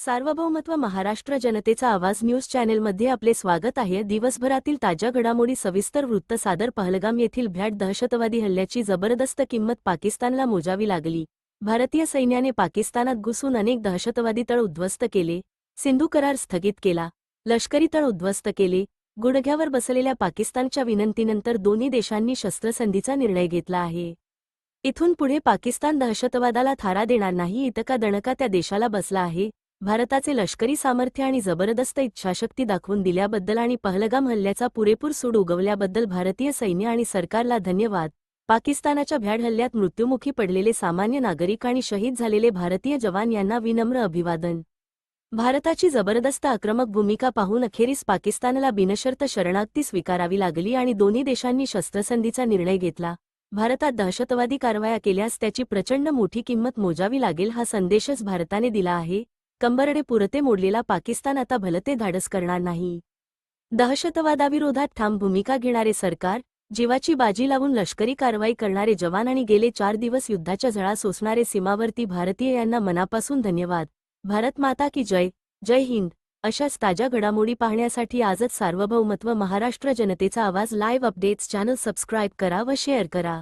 सार्वभौमत्व महाराष्ट्र जनतेचा आवाज न्यूज चॅनेलमध्ये आपले स्वागत आहे. दिवसभरातील ताज्या घडामोडी सविस्तर वृत्त सादर पहलगाम येथील भ्याट दहशतवादी हल्ल्याची जबरदस्त किंमत पाकिस्तानला मोजावी लागली. भारतीय सैन्याने पाकिस्तानात घुसून अनेक दहशतवादी तळ उद्ध्वस्त केले सिंधू करार स्थगित केला लष्करी तळ उद्ध्वस्त केले गुडघ्यावर बसलेल्या पाकिस्तानच्या विनंतीनंतर दोन्ही देशांनी शस्त्रसंधीचा निर्णय घेतला आहे. इथून पुढे पाकिस्तान दहशतवादाला थारा देणार नाही इतका दणका त्या देशाला बसला आहे भारताचे लष्करी सामर्थ्य आणि जबरदस्त इच्छाशक्ती दाखवून दिल्याबद्दल आणि पहलगाम हल्ल्याचा पुरेपूर सूड उगवल्याबद्दल भारतीय सैन्य आणि सरकारला धन्यवाद. पाकिस्तानाच्या भ्याड हल्ल्यात मृत्युमुखी पडलेले सामान्य नागरिक आणि शहीद झालेले भारतीय जवान यांना विनम्र अभिवादन. भारताची जबरदस्त आक्रमक भूमिका पाहून अखेरीस पाकिस्तानला बिनशर्त शरणागती स्वीकारावी लागली आणि दोन्ही देशांनी शस्त्रसंधीचा निर्णय घेतला. भारतात दहशतवादी कारवाया केल्यास त्याची प्रचंड मोठी किंमत मोजावी लागेल हा संदेशच भारताने दिला आहे. कंबरडे पुरते मोडलेला पाकिस्तान आता भलते धाडस करणार नाही. दहशतवादाविरोधात ठाम भूमिका घेणारे सरकार जीवाची बाजी लावून लष्करी कारवाई करणारे जवान आणि गेले चार दिवस युद्धाच्या झळा सोसणारे सीमावर्ती भारतीय यांना मनापासून धन्यवाद. भारत माता की जय जय हिंद अशाच ताज्या घडामोडी पाहण्यासाठी आजच सार्वभौमत्व महाराष्ट्र जनतेचा आवाज लाईव्ह अपडेट्स चॅनल सबस्क्राईब करा व शेअर करा.